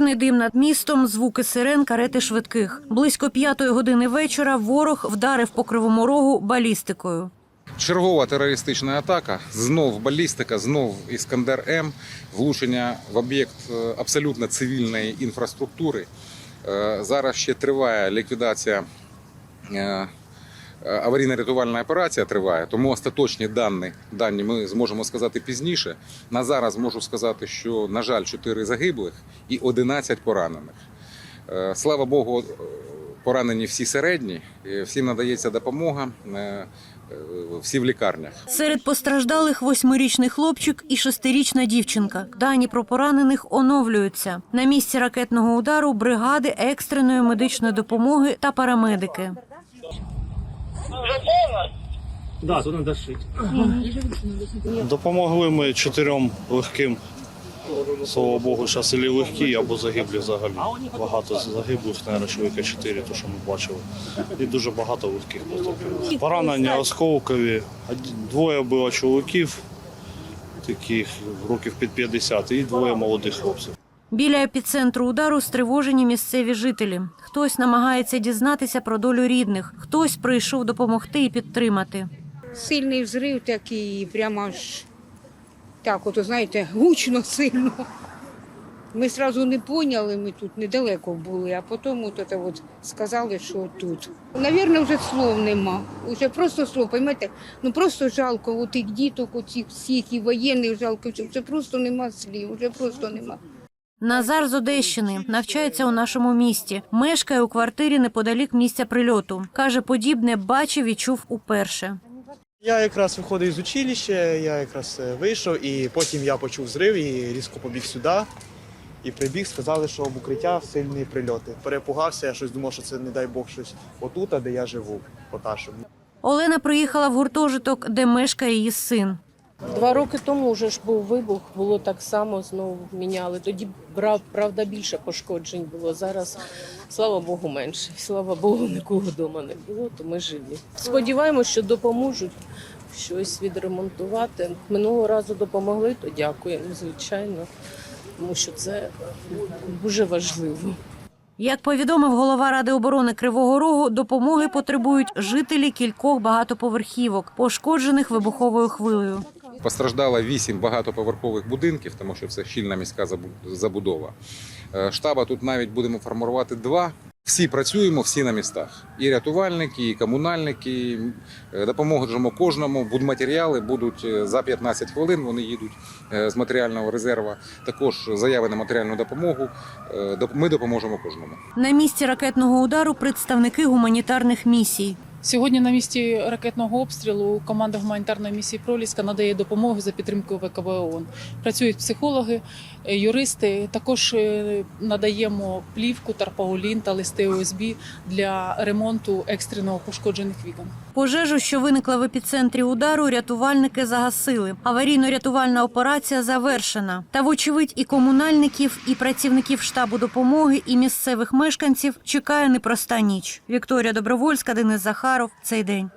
Чорний дим над містом, звуки сирен, карети швидких. Близько п'ятої години вечора ворог вдарив по кривому рогу балістикою. Чергова терористична атака, знов балістика, знов Іскандер М, влучення в об'єкт е, абсолютно цивільної інфраструктури. Е, Зараз ще триває ліквідація. Е, Аварійно-рятувальна операція триває, тому остаточні дані, дані ми зможемо сказати пізніше. На зараз можу сказати, що, на жаль, 4 загиблих і 11 поранених. Е, Слава Богу, е, поранені всі середні, всім надається допомога, всі в лікарнях. Серед постраждалих восьмирічний хлопчик і шестирічна дівчинка. Дані про поранених оновлюються. На місці ракетного удару бригади екстреної медичної допомоги та парамедики. Да, тут надо шить. Допомогли ми чотирьом легким. Слава Богу, зараз і легкі або загиблі взагалі. Багато загиблих, навіть чоловіка чотири, то що ми бачили. І дуже багато легких потерпілих. Поранення осколкові. Двоє було чоловіків, таких років під 50, і двоє молодих хлопців. Біля епіцентру удару стривожені місцеві жителі. Хтось намагається дізнатися про долю рідних, хтось прийшов допомогти і підтримати. Сильний взрив такий, прямо аж так, от, знаєте, гучно сильно. Ми одразу не поняли, ми тут недалеко були, а потім от, це от сказали, що тут. Навірно, вже слов нема. Уже просто слов, поймете, ну просто жалко от тих діток, оцих всіх і воєнних жалко, вже просто нема слів, вже просто нема. Назар з Одещини навчається у нашому місті. Мешкає у квартирі неподалік місця прильоту. Каже, подібне бачив і чув уперше. Я якраз виходив з училища, я якраз е, вийшов, і потім я почув зрив і різко побіг сюди. І прибіг, сказали, що в укриття сильні прильоти. Перепугався, я щось думав, що це, не дай Бог, щось отут, а де я живу, по-нашому. Олена приїхала в гуртожиток, де мешкає її син. Два роки тому вже ж був вибух, було так само знову міняли. Тоді брав, правда більше пошкоджень було. Зараз, слава Богу, менше. Слава Богу, нікого вдома не було, то ми живі. Сподіваємося, що допоможуть щось відремонтувати. Минулого разу допомогли, то дякуємо, звичайно, тому що це дуже важливо. Як повідомив голова Ради оборони Кривого Рогу, допомоги потребують жителі кількох багатоповерхівок, пошкоджених вибуховою хвилею. Постраждало вісім багатоповерхових будинків, тому що це щільна міська забу- забудова. Е, Штаба тут навіть будемо формувати два. Всі працюємо, всі на містах. І рятувальники, і комунальники. і Допоможемо кожному. Будматеріали будуть е, за 15 хвилин. Вони їдуть е, з матеріального резерву. Також заяви на матеріальну допомогу. Е, Ми допоможемо кожному. На місці ракетного удару представники гуманітарних місій. Сьогодні на місці ракетного обстрілу команда гуманітарної місії Проліска надає допомогу за підтримкою ВКБ ООН. Працюють психологи, е, юристи. Також е, надаємо плівку, тарпаулін та листи ОСБ для ремонту екстреного пошкоджених вікон. Пожежу, що виникла в епіцентрі удару, рятувальники загасили. Аварійно-рятувальна операція завершена. Та, вочевидь, і комунальників, і працівників штабу допомоги, і місцевих мешканців чекає непроста ніч. Вікторія Добровольська, Денис Захаров. Цей день.